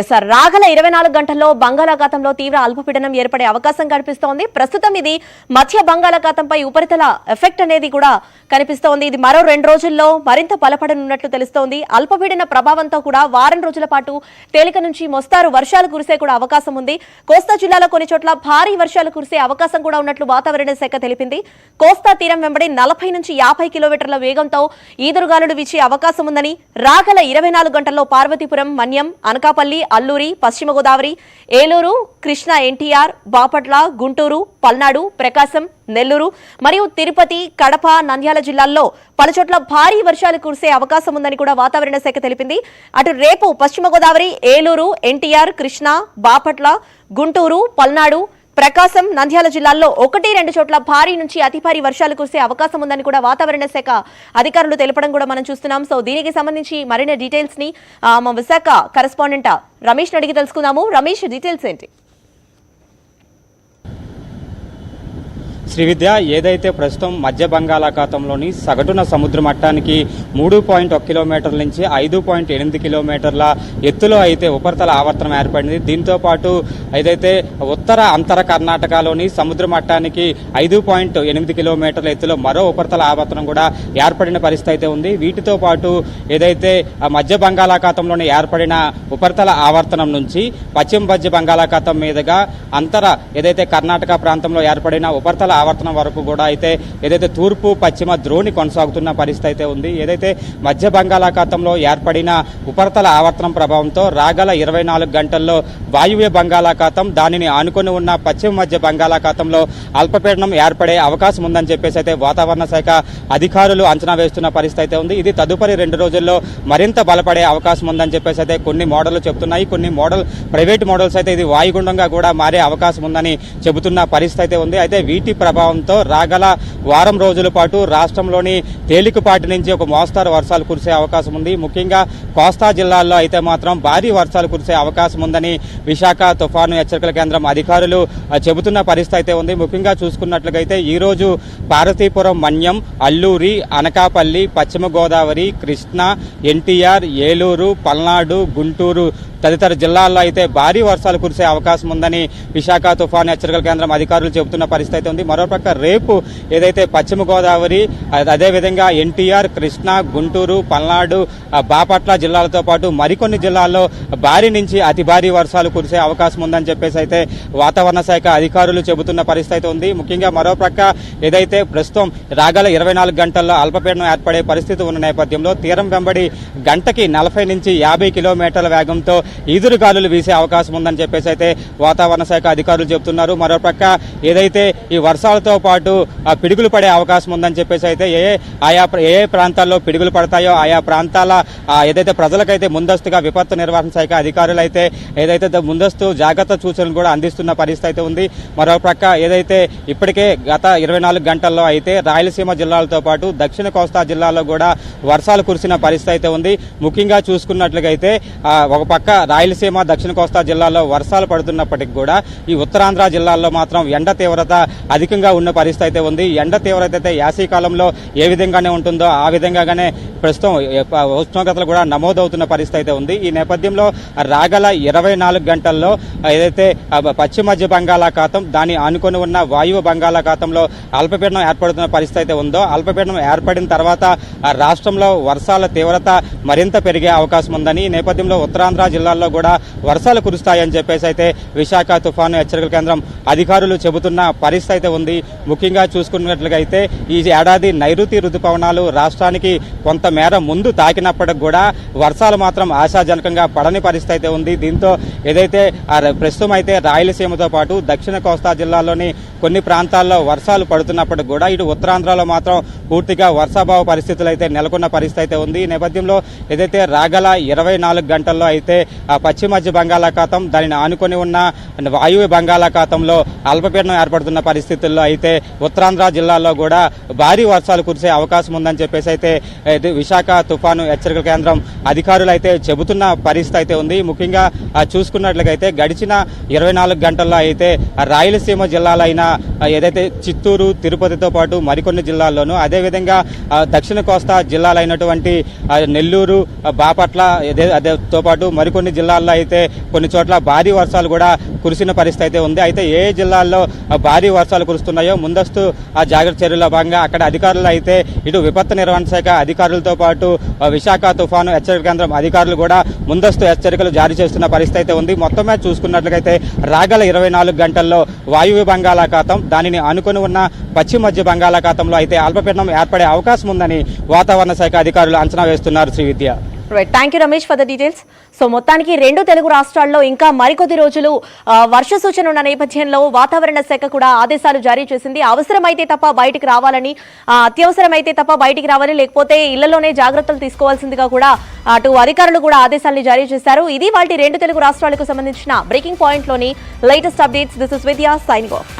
SR రాగల ఇరవై నాలుగు గంటల్లో బంగాళాఖాతంలో తీవ్ర అల్పపీడనం ఏర్పడే అవకాశం కనిపిస్తోంది. ప్రస్తుతం ఇది మధ్య బంగాళాఖాతంపై ఉపరితల ఎఫెక్ట్ అనేది కూడా కనిపిస్తోంది. ఇది మరో రెండు రోజుల్లో మరింత బలపడనున్నట్లు తెలుస్తోంది. అల్పపీడన ప్రభావంతో కూడా వారం రోజుల పాటు తేలిక నుంచి మోస్తారు. వర్షాలు కురిసే కూడా అవకాశం ఉంది. కోస్తా జిల్లాలో కొన్ని చోట్ల భారీ వర్షాలు కురిసే అవకాశం కూడా ఉన్నట్లు వాతావరణ శాఖ తెలిపింది. కోస్తా తీరం వెంబడి నలభై నుంచి యాభై కిలోమీటర్ల వేగంతో ఈదురుగాలులు వీచే అవకాశం ఉందని రాగల ఇరవై నాలుగు గంటల్లో పార్వతీపురం మన్యం అనకాపల్లి అల్లూరి పశ్చిమ గోదావరి ఏలూరు కృష్ణా ఎన్టీఆర్ బాపట్ల గుంటూరు పల్నాడు ప్రకాశం నెల్లూరు మరియు తిరుపతి కడప నంద్యాల జిల్లాల్లో పలుచోట్ల భారీ వర్షాలు కురిసే అవకాశం ఉందని కూడా వాతావరణ శాఖ తెలిపింది. అటు రేపు పశ్చిమ గోదావరి ఏలూరు ఎన్టీఆర్ కృష్ణా బాపట్ల గుంటూరు పల్నాడు ప్రకాశం నంద్యాల జిల్లాల్లో ఒకటి రెండు చోట్ల భారీ నుంచి అతి భారీ వర్షాలు కురిసే అవకాశం ఉందని కూడా వాతావరణ శాఖ అధికారులు తెలపడం కూడా మనం చూస్తున్నాం. సో దీనికి సంబంధించి మరిన్ని డీటెయిల్స్ని మా విశాఖ కరెస్పాండెంట్ రమేష్ అడిగి తెలుసుకుందాము. రమేష్ డీటెయిల్స్ ఏంటి? శ్రీవిద్య ఏదైతే ప్రస్తుతం మధ్య బంగాళాఖాతంలోని సగటున సముద్ర మట్టానికి మూడు పాయింట్ ఒక కిలోమీటర్ల నుంచి ఐదు పాయింట్ ఎనిమిది కిలోమీటర్ల ఎత్తులో అయితే ఉపరితల ఆవర్తనం ఏర్పడింది. దీంతో పాటు ఏదైతే ఉత్తర అంతర కర్ణాటకలోని సముద్ర మట్టానికి ఐదు పాయింట్ ఎనిమిది కిలోమీటర్ల ఎత్తులో మరో ఉపరితల ఆవర్తనం కూడా ఏర్పడిన పరిస్థితి అయితే ఉంది. వీటితో పాటు ఏదైతే మధ్య బంగాళాఖాతంలోని ఏర్పడిన ఉపరితల ఆవర్తనం నుంచి పశ్చిమ మధ్య బంగాళాఖాతం మీదుగా అంతర ఏదైతే కర్ణాటక ప్రాంతంలో ఏర్పడిన ఉపరితల ఆవర్తనం వరకు కూడా అయితే ఏదైతే తూర్పు పశ్చిమ ద్రోణి కొనసాగుతున్న పరిస్థితి అయితే ఉంది. ఏదైతే మధ్య బంగాళాఖాతంలో ఏర్పడిన ఉపరితల ఆవర్తనం ప్రభావంతో రాగల ఇరవై నాలుగు గంటల్లో వాయువ్య బంగాళాఖాతం దానిని ఆనుకొని ఉన్న పశ్చిమ మధ్య బంగాళాఖాతంలో అల్పపీడనం ఏర్పడే అవకాశం ఉందని చెప్పేసి అయితే వాతావరణ శాఖ అధికారులు అంచనా వేస్తున్న పరిస్థితి అయితే ఉంది. ఇది తదుపరి రెండు రోజుల్లో మరింత బలపడే అవకాశం ఉందని చెప్పేసి అయితే కొన్ని మోడళ్ళు చెబుతున్నాయి. కొన్ని మోడల్ ప్రైవేట్ మోడల్స్ అయితే ఇది వాయుగుండంగా కూడా మారే అవకాశం ఉందని చెబుతున్న పరిస్థితి అయితే ఉంది. అయితే వీటి ప్రభావంతో రాగల వారం రోజుల పాటు రాష్ట్రంలోని తేలికపాటి నుంచి ఒక మోస్తారు వర్షాలు కురిసే అవకాశం ఉంది. ముఖ్యంగా కోస్తా జిల్లాల్లో అయితే మాత్రం భారీ వర్షాలు కురిసే అవకాశం ఉందని విశాఖ తుఫాను హెచ్చరికల కేంద్రం అధికారులు చెబుతున్న పరిస్థితి అయితే ఉంది. ముఖ్యంగా చూసుకున్నట్లయితే ఈ రోజు పార్వతీపురం మన్యం అల్లూరి అనకాపల్లి పశ్చిమ గోదావరి కృష్ణా ఎన్టీఆర్ ఏలూరు పల్నాడు గుంటూరు తదితర జిల్లాల్లో అయితే భారీ వర్షాలు కురిసే అవకాశం ఉందని విశాఖ తుఫాను హెచ్చరికల కేంద్రం అధికారులు చెబుతున్న పరిస్థితి అయితే ఉంది. మరోపక్క రేపు ఏదైతే పశ్చిమ గోదావరి అదేవిధంగా ఎన్టీఆర్ కృష్ణా గుంటూరు పల్నాడు బాపట్ల జిల్లాలతో పాటు మరికొన్ని జిల్లాల్లో భారీ నుంచి అతి భారీ వర్షాలు కురిసే అవకాశం ఉందని చెప్పేసి అయితే వాతావరణ శాఖ అధికారులు చెబుతున్న పరిస్థితి అయితే ఉంది. ముఖ్యంగా మరోపక్క ఏదైతే ప్రస్తుతం రాగల ఇరవై నాలుగు గంటల్లో అల్పపీడనం ఏర్పడే పరిస్థితి ఉన్న నేపథ్యంలో తీరం వెంబడి గంటకి నలభై నుంచి యాభై కిలోమీటర్ల వేగంతో ఈదురుగాలులు వీసే అవకాశం ఉందని చెప్పేసి అయితే వాతావరణ శాఖ అధికారులు చెబుతున్నారు. మరోపక్క ఏదైతే ఈ వర్ష వర్షాలతో పాటు పిడుగులు పడే అవకాశం ఉందని చెప్పేసి అయితే ఏ ఆయా ఏ ఏ ప్రాంతాల్లో పిడుగులు పడతాయో ఆయా ప్రాంతాల ఏదైతే ప్రజలకైతే ముందస్తుగా విపత్తు నిర్వహణ శాఖ అధికారులు అయితే ఏదైతే ముందస్తు జాగ్రత్త సూచనలు కూడా అందిస్తున్న పరిస్థితి అయితే ఉంది. మరోపక్క ఏదైతే ఇప్పటికే గత ఇరవై నాలుగు గంటల్లో అయితే రాయలసీమ జిల్లాలతో పాటు దక్షిణ కోస్తా జిల్లాలో కూడా వర్షాలు కురిసిన పరిస్థితి అయితే ఉంది. ముఖ్యంగా చూసుకున్నట్లుగా అయితే ఒక పక్క రాయలసీమ దక్షిణ కోస్తా జిల్లాలో వర్షాలు పడుతున్నప్పటికీ కూడా ఈ ఉత్తరాంధ్ర జిల్లాల్లో మాత్రం ఎండ తీవ్రత అధిక అధికంగా ఉన్న పరిస్థితి అయితే ఉంది. ఎండ తీవ్రత అయితే యాసీ కాలంలో ఏ విధంగానే ఉంటుందో ఆ విధంగానే ప్రస్తుతం ఉష్ణోగ్రతలు కూడా నమోదవుతున్న పరిస్థితి అయితే ఉంది. ఈ నేపథ్యంలో రాగల ఇరవై నాలుగు గంటల్లో ఏదైతే పశ్చిమ మధ్య బంగాళాఖాతం దాని ఆనుకొని ఉన్న వాయువ బంగాళాఖాతంలో అల్పపీడనం ఏర్పడుతున్న పరిస్థితి అయితే ఉందో అల్పపీడనం ఏర్పడిన తర్వాత ఆ రాష్ట్రంలో వర్షాల తీవ్రత మరింత పెరిగే అవకాశం ఉందని ఈ నేపథ్యంలో ఉత్తరాంధ్ర జిల్లాల్లో కూడా వర్షాలు కురుస్తాయని చెప్పేసి అయితే విశాఖ తుఫాను హెచ్చరికల కేంద్రం అధికారులు చెబుతున్న పరిస్థితి అయితే ఉంది. ముఖ్యంగా చూసుకున్నట్లుగా అయితే ఈ ఏడాది నైరుతి రుతుపవనాలు రాష్ట్రానికి కొంత మేర ముందు తాకినప్పటికి కూడా వర్షాలు మాత్రం ఆశాజనకంగా పడని పరిస్థితి అయితే ఉంది. దీంతో ఏదైతే ప్రస్తుతం అయితే రాయలసీమతో పాటు దక్షిణ కోస్తా జిల్లాలోని కొన్ని ప్రాంతాల్లో వర్షాలు పడుతున్నప్పటికి కూడా ఇటు ఉత్తరాంధ్రలో మాత్రం పూర్తిగా వర్షాభావ పరిస్థితులు అయితే నెలకొన్న పరిస్థితి అయితే ఉంది. ఈ నేపథ్యంలో ఏదైతే రాగల ఇరవై నాలుగు గంటల్లో అయితే ఆ పశ్చిమ మధ్య బంగాళాఖాతం దానిని ఆనుకొని ఉన్న వాయువ్య బంగాళాఖాతంలో అల్పపీడనం ఏర్పడుతున్న పరిస్థితుల్లో అయితే ఉత్తరాంధ్ర జిల్లాల్లో కూడా భారీ వర్షాలు కురిసే అవకాశం ఉందని చెప్పేసి అయితే విశాఖ తుఫాను హెచ్చరికల కేంద్రం అధికారులు అయితే చెబుతున్న పరిస్థితి అయితే ఉంది. ముఖ్యంగా చూసుకున్నట్లయితే గడిచిన ఇరవై నాలుగు గంటల్లో అయితే రాయలసీమ జిల్లాలైన ఏదైతే చిత్తూరు తిరుపతితో పాటు మరికొన్ని జిల్లాల్లోనూ అదేవిధంగా దక్షిణ కోస్తా జిల్లాలైనటువంటి నెల్లూరు బాపట్ల అదేతో పాటు మరికొన్ని జిల్లాల్లో అయితే కొన్ని చోట్ల భారీ వర్షాలు కూడా కురిసిన పరిస్థితి అయితే ఉంది. అయితే ఏ జిల్లాల్లో భారీ వర్షాలు కురుస్తున్నాయో ముందస్తు ఆ జాగ్రత్త చర్యల్లో భాగంగా అక్కడ అధికారులు అయితే ఇటు విపత్తు నిర్వహణ శాఖ అధికారులతో పాటు విశాఖ తుఫాను హెచ్చరిక కేంద్రం అధికారులు కూడా ముందస్తు హెచ్చరికలు జారీ చేస్తున్న పరిస్థితి అయితే ఉంది. మొత్తం మీద చూసుకున్నట్లయితే రాగల ఇరవై నాలుగు గంటల్లో వాయువ్య బంగాళాఖాతం దానిని అనుకుని ఉన్న పశ్చిమ మధ్య బంగాళాఖాతంలో అయితే అల్పపీడనం ఏర్పడే అవకాశం ఉందని వాతావరణ శాఖ అధికారులు అంచనా వేస్తున్నారు Srividya right thank you Ramesh for the details so మొత్తానికి రెండు తెలుగు రాష్ట్రాల్లో ఇంకా మరికొద్ది రోజులు వర్ష సూచన ఉన్న నేపథ్యంలో వాతావరణ శాఖ కూడా ఆదేశాలు జారీ చేసింది. అవసరమైతే తప్ప బయటికి రావాలని అత్యవసరమైతే తప్ప బయటికి రావాలి లేకపోతే ఇళ్ళలోనే జాగ్రత్తలు తీసుకోవాల్సిందిగా కూడా అటు అధికారులు కూడా ఆదేశాలను జారీ చేశారు. ఇది వాటి రెండు తెలుగు రాష్ట్రాలకు సంబంధించిన breaking పాయింట్లోని latest updates this is Vidya sign off